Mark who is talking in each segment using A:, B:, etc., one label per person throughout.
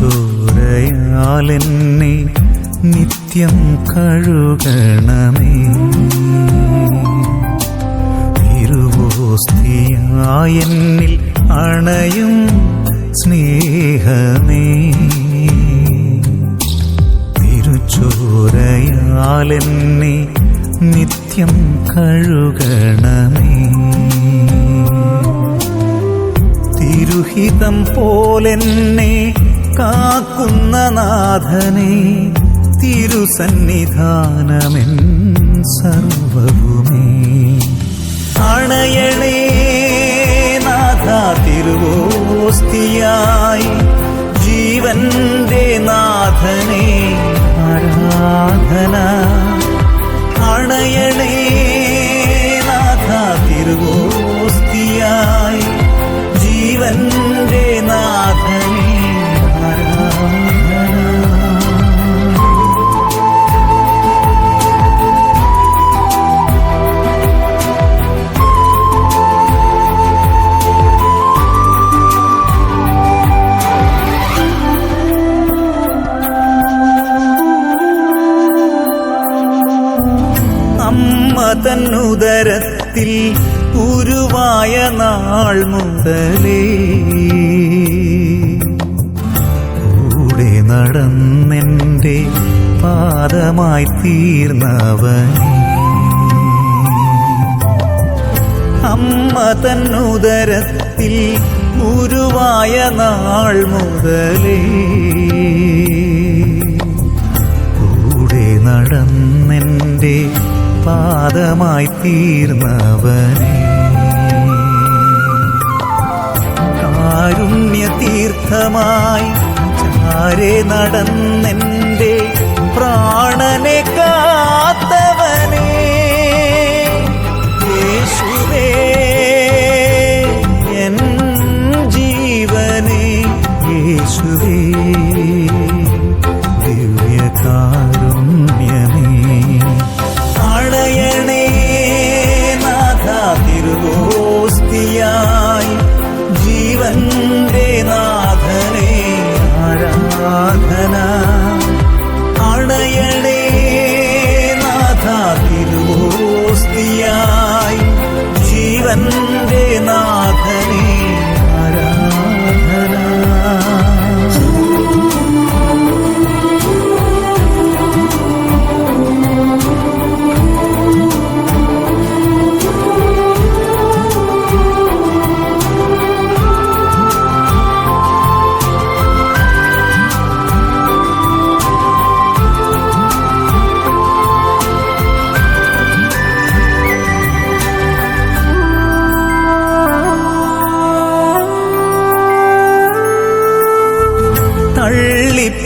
A: തിരുച്ചോരയാലെന്നെ നിത്യം കഴുകണമേ. തിരുവോസ്തിയായെന്നിൽ അണയും സ്നേഹമേ. തിരുച്ചോരയാലെന്നെ നിത്യം കഴുകണമേ. തിരുഹിതം പോലെന്നെ കാക്കുന്ന നാഥനെ തിരുസന്നിധാനമെൻ സർവവുമേ. അണയണേ നാഥ തിരുവോസ്തിയായി ജീവന്റെ നാഥനെ ആരാധന. അണയണേ തന്നുദരത്തിൽ ഉരുവായ നാൾ മുതലേ. കൂടെ നടന്നെന്റെ പാദമായി തീർന്നവൻ അമ്മ തന്നുദരത്തിൽ ഉരുവായ നാൾ മുതലേ. കൂടെ നടന്നെന്റെ പാദമായി തീർന്നവനെ. കാരുണ്യ തീർത്ഥമായി ചാരെ നടന്നെന്റെ പ്രാണനെ കാത്തവനേ ജീവന്റെ നാഥനെ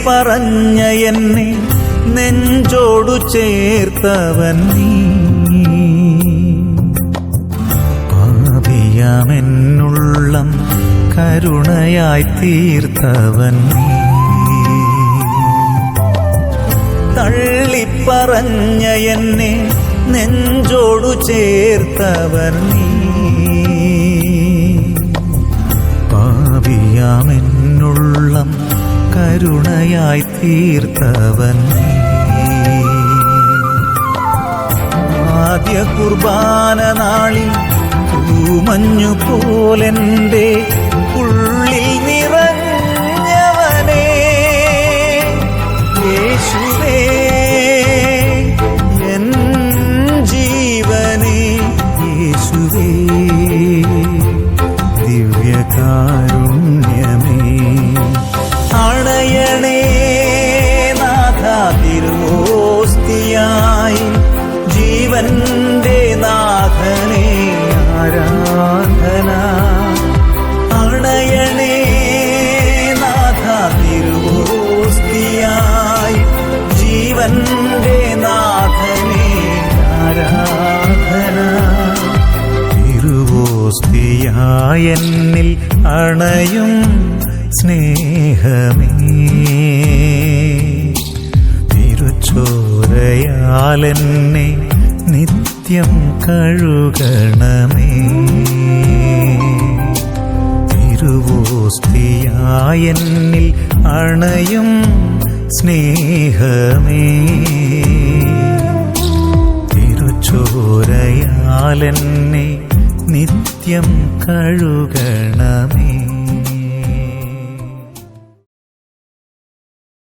A: തള്ളിപ്പറഞ്ഞ എന്നെ നെഞ്ചോടു ചേർത്തവൻ നീ. കരുണയായി തീർത്തവൻ നീ. തള്ളിപ്പറഞ്ഞ എന്നെ നെഞ്ചോടു ചേർത്തവൻ നീ. പാപിയാമെന്നുള്ളം കരുണയായി തീർത്തവൻ. ആദ്യ കുർബാന നാളിൽ തൂമഞ്ഞു ജീവന്റെ നാഥനെ അണയും സ്നേഹമേ. തിരുച്ചോരയാലെന്നെ നിത്യം കഴുകണമേ. തിരുവോസ്തിയായെന്നിൽ അണയും സ്നേഹമേ തിരുച്ചോരയാലെന്നെ നിത്യം കഴുകണമേ.